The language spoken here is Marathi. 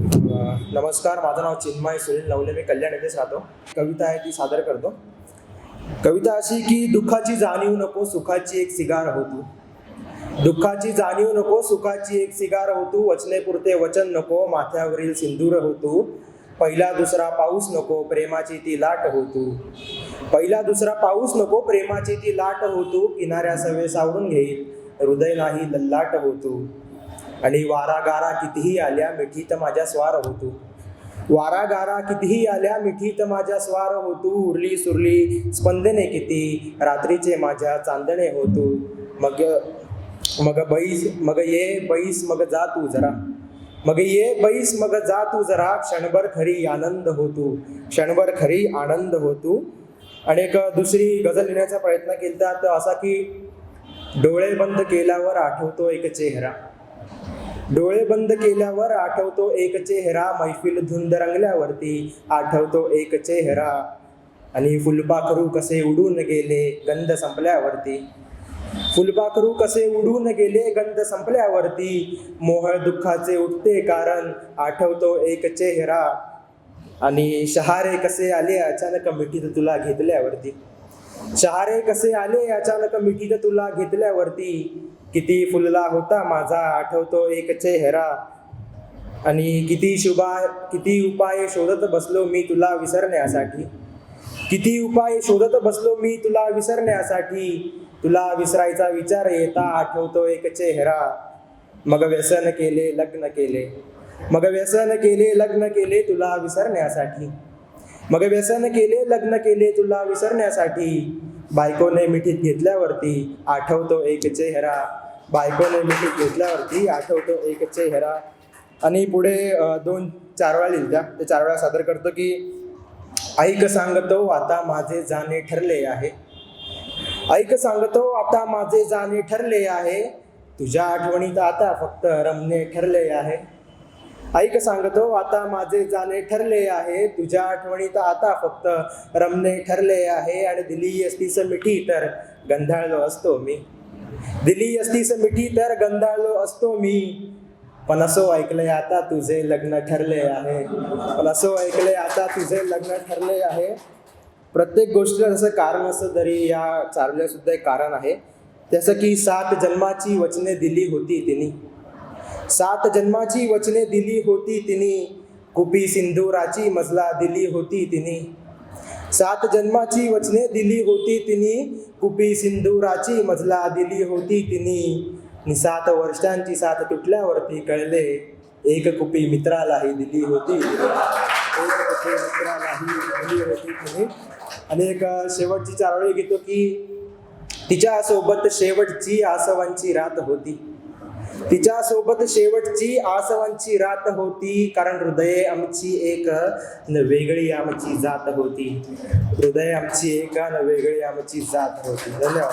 नमस्कार माझं नाव चिन्मय सुनील नवले मी कल्याण येथेच राहतो. कविता आहे ती सादर करतो. कविता अशी की दुःखाची जाणीव नको सुखाची एक सिगार होतू दुःखाची जाणीव नको सुखाची एक सिगार होतू वचने पुरते वचन नको माथ्यावरील सिंदूर होतू पहिला दुसरा पाऊस नको प्रेमाची ती लाट होतू पहिला दुसरा पाऊस नको प्रेमाची ती लाट होतू किनाऱ्या सवे सावरून घेईल हृदय नाही लल्लाट होतू आणि वारागारा कितीही आल्या मिठीत माझ्या स्वार होतो. वारा गारा कितीही आल्या मिठीत माझ्या स्वार होतो. उरली सुरली स्पंदने किती रात्रीचे माझ्या चांदणे होतो. मग मग बैस मग ये बैस मग जा तू जरा. मग ये बैस मग जा तू जरा क्षणभर खरी आनंद होतो. क्षणभर खरी आनंद होतो. आणि एक दुसरी गझल लिहिण्याचा प्रयत्न केला तर असा की डोळे बंद केल्यावर आठवतो एक चेहरा. डोळे बंद केल्यावर आठवतो एक चेहरा मैफिल धुंद रंगल्यावरती आठवतो एक चेहरा. आणि फुलपाखरू कसे उडून गेले गंध संपल्यावरती. फुलपाखरू कसे उडून गेले गंध संपल्यावरती. मोहळ दुःखाचे उठते कारण आठवतो एक चेहरा. आणि शहारे कसे आले अचानक मिठीत तुला घेतल्यावरती. शहारे कसे आले? अचानक मिठीत तुला घेतल्यावरती किती फुलला होता माझा? आठवतो एक चेहरा. आणि किती शुभा किती उपाय शोधत बसलो मी तुला विसरण्यासाठी? किती उपाय शोधत बसलो मी तुला विसरण्यासाठी? तुला विसरायचा विचार येता आठवतो एक चेहरा. मग व्यसन केले लग्न केले. मग व्यसन केले लग्न केले तुला विसरण्यासाठी. मग व्यसन केले लग्न केले तुला विसरण्यासाठी. बायकोने मिठीत घेतल्यावरती आठवतो एक चेहरा. बायकोने मिठीत घेतल्यावरती आठवतो एक चेहरा. आणि पुढे दोन चार वेळा लिहिल्या ते चार वेळा सादर करतो की ऐक सांगतो आता माझे जाणे ठरले आहे. ऐक सांगतो आता माझे जाणे ठरले आहे. तुझ्या आठवणीत आता फक्त रमणे ठरले आहे. ऐक सांगतो आता माझे जाणे ठरले आहे. तुझ्या आठवणीत आता फक्त रमणे ठरले आहे आणि दिली असतीस मिठी तर गंधाळलो असतो मी. दिली असतीस मिठी तर गंधाळलो असतो मी. पण असो ऐकलंय आता तुझे लग्न ठरले आहे. पण असो ऐकलंय आता तुझे लग्न ठरले आहे. प्रत्येक गोष्टीला जसं कारण असं तरी या चारल्या सुद्धा एक कारण आहे. जसं की सात जन्माची वचने दिली होती तिने. सात जन्माची वचने दिली होती तिने. कुपी सिंधुराची मजला दिली होती तिने. सात जन्माची वचने दिली होती तिने. कुपी सिंधुराची मजला दिली होती तिने. सात वर्षांची साथ तुटल्यावरती कळले. एक कुपी मित्रालाही दिली होती. एक कुपी मित्रालाही दिली होती तिने. आणि एक शेवटची चारोळी घेतो की तिच्या सोबत शेवटची आसवांची रात होती. तिच्या सोबत शेवटची आसवांची रात होती कारण हृदये आमची एक वेगळी आमची जात होती. हृदय आमची एक न वेगळी आमची जात होती. धन्यवाद.